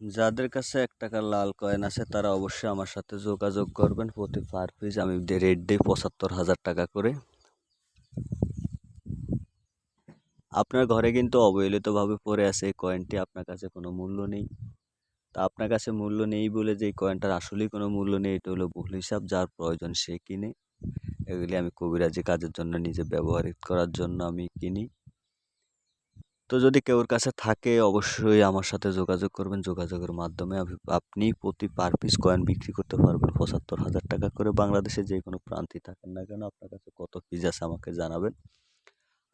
যাদের কাছে এক টাকার লাল কয়েন আছে, তারা অবশ্যই আমার সাথে যোগাযোগ করবেন। প্রতি পার পিস আমি রেট দিই পঁচাত্তর হাজার টাকা করে। আপনার ঘরে কিন্তু অবহেলিতভাবে পড়ে আছে এই কয়েনটি আপনার কাছে কোনো মূল্য নেই। তা আপনার কাছে মূল্য নেই বলে যে এই কয়েনটার আসলেই কোনো মূল্য নেই, এটা হলো ভুল হিসাব, যার প্রয়োজন সে কিনে। এগুলি আমি কবিরাজি কাজের জন্য নিজে ব্যবহার করার জন্য আমি কিনি। তো যদি কেউর কাছে থাকে, অবশ্যই আমার সাথে যোগাযোগ করবেন। যোগাযোগের মাধ্যমে আপনি প্রতি পার পিস কয়েন বিক্রি করতে পারবেন। পঁচাত্তর হাজার টাকা করে বাংলাদেশে যে কোনো প্রান্তে থাকেন না কেন, আপনার কাছে কত পিস আছে আমাকে জানাবেন।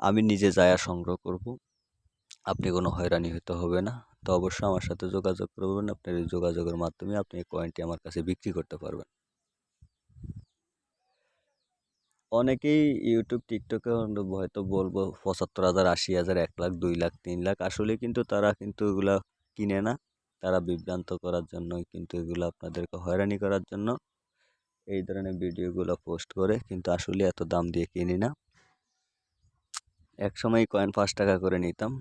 আমি নিজে যায়া সংগ্রহ করব, আপনি কোনো হয়রানি হতে হবে না। তো অবশ্যই আমার সাথে যোগাযোগ করবেন। আপনার এই যোগাযোগের মাধ্যমে আপনি এই কয়েনটি আমার কাছে বিক্রি করতে পারবেন। অনেকেই ইউটিউব টিকটকে হয়তো বলব পঁচাত্তর হাজার, আশি হাজার, এক লাখ, দুই লাখ, তিন লাখ। আসলে কিন্তু তারা কিন্তু এগুলা কিনে না। তারা বিভ্রান্ত করার জন্যই কিন্তু এগুলো আপনাদেরকে হয়রানি করার জন্য এই ধরনের ভিডিওগুলো পোস্ট করে কিন্তু আসলে এত দাম দিয়ে কিনি না। এক সময় কয়েন পাঁচ টাকা করে নিতাম।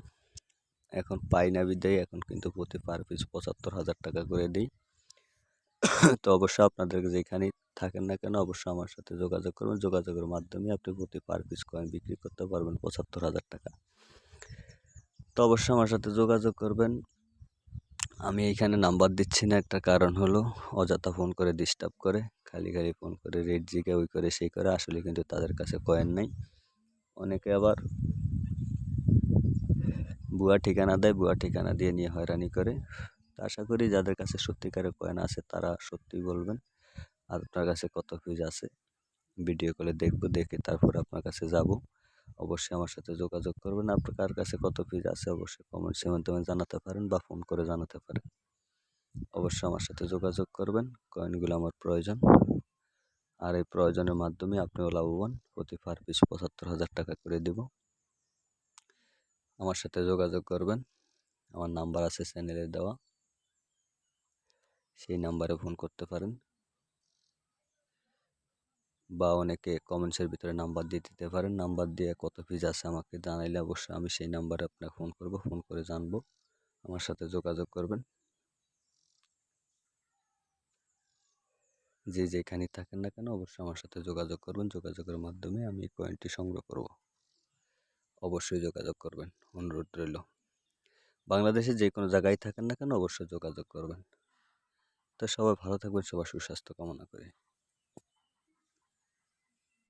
এখন পাই না বিদায়, এখন কিন্তু প্রতি পার পিস পঁচাত্তর হাজার টাকা করে দিই। তো অবশ্যই আপনাদের যেখানেই থাকেন না কেন অবশ্যই আমার সাথে যোগাযোগ করবেন। যোগাযোগের মাধ্যমে আপনি প্রতি পার পিস কয়েন বিক্রি করতে পারবেন পঁচাত্তর হাজার টাকা। তো অবশ্যই আমার সাথে যোগাযোগ করবেন। আমি এইখানে নাম্বার দিচ্ছি না, একটা কারণ হলো অযথা ফোন করে ডিস্টার্ব করে, খালি খালি ফোন করে রেট জিগে ওই করে, সেই করে, আসলে কিন্তু তাদের কাছে কয়েন নেই। অনেকে আবার ভুয়া ঠিকানা দেয় ভুয়া ঠিকানা দিয়ে নিয়ে হয়রানি করে। আশা করি যাদের কাছে সত্যিকারের কয়েন আছে তারা সত্যি বলবেন। আর আপনার কাছে কত পিস আছে ভিডিও কলে দেখব, দেখে তারপর আপনার কাছে যাব। অবশ্যই আমার সাথে যোগাযোগ করবেন। আপনার কার কাছে কত পিস আছে অবশ্যই কমেন্টসের মাধ্যমে জানাতে পারেন বা ফোন করে জানাতে পারেন। অবশ্যই আমার সাথে যোগাযোগ করবেন, কয়েনগুলো আমার প্রয়োজন। আর এই প্রয়োজনের মাধ্যমে আপনিও লাভবান। প্রতি পার পিস পঁচাত্তর হাজার টাকা করে দেব। আমার সাথে যোগাযোগ করবেন। আমার নাম্বার আছে চ্যানেলে দেওয়া। সেই নাম্বারে ফোন করতে পারেন। বা অনেকে কমেন্টসের ভিতরে নাম্বার দিয়ে দিতে পারেন। নাম্বার দিয়ে কত পিস আছে আমাকে জানাইলে অবশ্যই আমি সেই নাম্বারে আপনাকে ফোন করব ফোন করে জানব। আমার সাথে যোগাযোগ করবেন। যে যেখানে থাকেন না কেন অবশ্যই আমার সাথে যোগাযোগ করবেন। যোগাযোগের মাধ্যমে আমি কয়েনটি সংগ্রহ করব। অবশ্যই যোগাযোগ করবেন। অনুরোধ রইল। বাংলাদেশে যে কোনো জায়গায় থাকেন না কেন অবশ্যই যোগাযোগ করবেন। তো সবাই ভালো থাকবেন সবার সুস্বাস্থ্য কামনা করি।